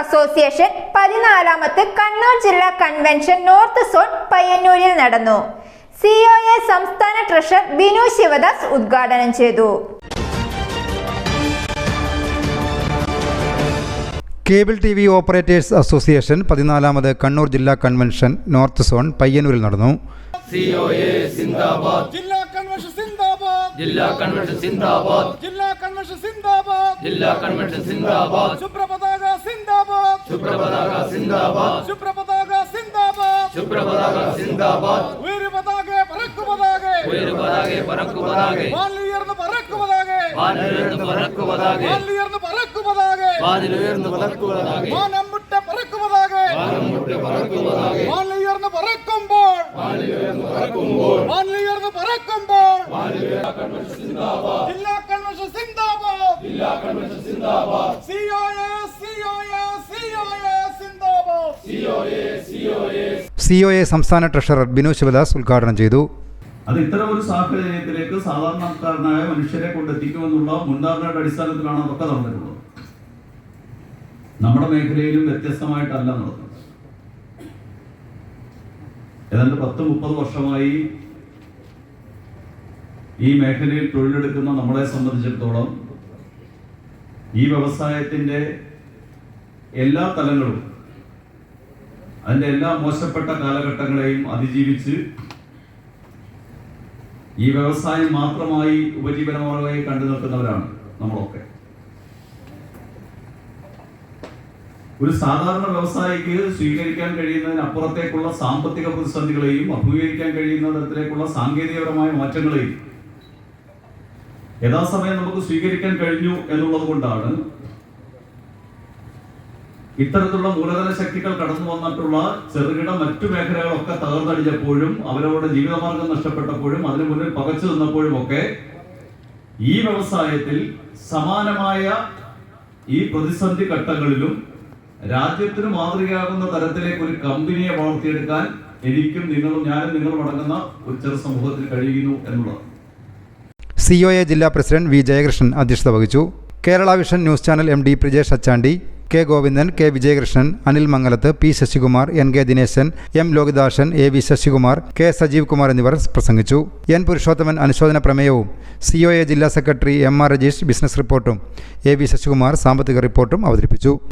Association പതിനാലാമത് കണ്ണൂർ ജില്ലാ convention north zone പയ്യന്നൂരിൽ നടന്നു. സി ഒ എ സംസ്ഥാന ട്രഷറർ ബിനു ശിവദാസ് ഉദ്ഘാടനം ചെയ്തു. Cable T V operators association പതിനാലാമത് Kannur ജില്ലാ കൺവെൻഷൻ നോർത്ത് സോൺ പയ്യന്നൂരിൽ നടന്നു. ജില്ലാ കൺവെൻഷൻ സിന്ദാബാദ്. ജില്ലാ കൺവെൻഷൻ സിന്ദാബാദ്. ജില്ലാ കൺവെൻഷൻ സിന്ദാബാദ്. ജില്ലാ കൺവെൻഷൻ സിന്ദാബാദ്. സിന്ദാബാദ് ശുഭ്രപതാക സിന്ദാബാദ്. ശുഭ്രപതാക സിന്ദാബാദ്. ശുഭ്രപതാക സിന്ദാബാദ്. ഉയരുപതാകെ പറക്കുപതാകെ. ഉയരുപതാകെ പറക്കുപതാകെ. വാനിലുയർന്ന് പറക്കുപതാകെ. വാനിലുയർന്ന് പറക്കുപതാകെ. വാനിലുയർന്ന് പറക്കുപതാകെ. വാനിലുയർന്ന് പറക്കുപതാകെ. വാനം വിട്ട പറക്കുപതാകെ. വാനമുട്ട് പറക്കുപതാകെ. വാനിലുയർന്ന് പറക്കുമ്പോൾ. വാനിലുയർന്ന് പറക്കുമ്പോൾ. ജില്ലാ കൺവെൻഷൻ സിന്ദാബാദ്. ജില്ലാ കൺവെൻഷൻ സിന്ദാബാദ്. സി ഒ എ സംസ്ഥാന ട്രഷറർ ബിനു ശിവദാസ് ഉദ്ഘാടനം ചെയ്തു. അത് ഇത്തരം ഒരു സാഹചര്യത്തിലേക്ക് സാധാരണക്കാരനായ മനുഷ്യരെ കൊണ്ടെത്തിക്കുമെന്നുള്ള മുൻധാരണയുടെ അടിസ്ഥാനത്തിലാണ് അതൊക്കെ നടന്നിട്ടുള്ളത്. നമ്മുടെ മേഖലയിലും വ്യത്യസ്തമായിട്ടല്ല നടന്നത്. ഏതാണ്ട് പത്ത് മുപ്പത് വർഷമായി ഈ മേഖലയിൽ തൊഴിലെടുക്കുന്ന നമ്മളെ സംബന്ധിച്ചിടത്തോളം ഈ വ്യവസായത്തിന്റെ എല്ലാ തലങ്ങളും അതിന്റെ എല്ലാ മോശപ്പെട്ട കാലഘട്ടങ്ങളെയും അതിജീവിച്ച് ഈ വ്യവസായം മാത്രമായി ഉപജീവനമാർഗമായി കണ്ടു നിൽക്കുന്നവരാണ് നമ്മളൊക്കെ. ഒരു സാധാരണ വ്യവസായിക്ക് സ്വീകരിക്കാൻ കഴിയുന്നതിനപ്പുറത്തേക്കുള്ള സാമ്പത്തിക പ്രതിസന്ധികളെയും അഭിമുഖീകരിക്കാൻ കഴിയുന്ന തരത്തിലേക്കുള്ള സാങ്കേതികപരമായ മാറ്റങ്ങളെയും യഥാസമയം നമുക്ക് സ്വീകരിക്കാൻ കഴിഞ്ഞു എന്നുള്ളത് കൊണ്ടാണ് ഇത്തരത്തിലുള്ള മൂലധന ശക്തികൾ കടന്നു വന്നിട്ടുള്ള ചെറുകിട മറ്റു മേഖലകളൊക്കെ തകർന്നടിച്ചപ്പോഴും അവരവരുടെ ജീവിതമാർഗം നഷ്ടപ്പെട്ടപ്പോഴും അതിനു മുന്നിൽ പകച്ചു നിന്നപ്പോഴും ഒക്കെ ഈ വ്യവസായത്തിൽ സമാനമായ ഈ പ്രതിസന്ധി ഘട്ടങ്ങളിലും രാജ്യത്തിന് മാതൃകയാകുന്ന തരത്തിലേക്ക് ഒരു കമ്പനിയെ വളർത്തിയെടുക്കാൻ എനിക്കും നിങ്ങളും ഞാനും നിങ്ങളും അടങ്ങുന്ന ഒരു ചെറു സമൂഹത്തിൽ കഴിയുന്നു എന്നുള്ളത് സി ഒ എ ജില്ലാ പ്രസിഡന്റ് വി ജയകൃഷ്ണൻ അധ്യക്ഷത വഹിച്ചു. Kerala vision news channel M D Prijesh Achandi K Govindan K Vijayakrishnan Anil Mangalath P Sasikumar N K Dineshan M Lokidasan A V Sasikumar K Sajeev Kumar എന്നിവർ പ്രസംഗിച്ചു. N Purushothaman അനുശോചന പ്രമേയവും C O A ജില്ലാ secretary M R Rajeesh business റിപ്പോർട്ടും A V Sasikumar സാമ്പത്തിക റിപ്പോർട്ടും അവതരിപ്പിച്ചു.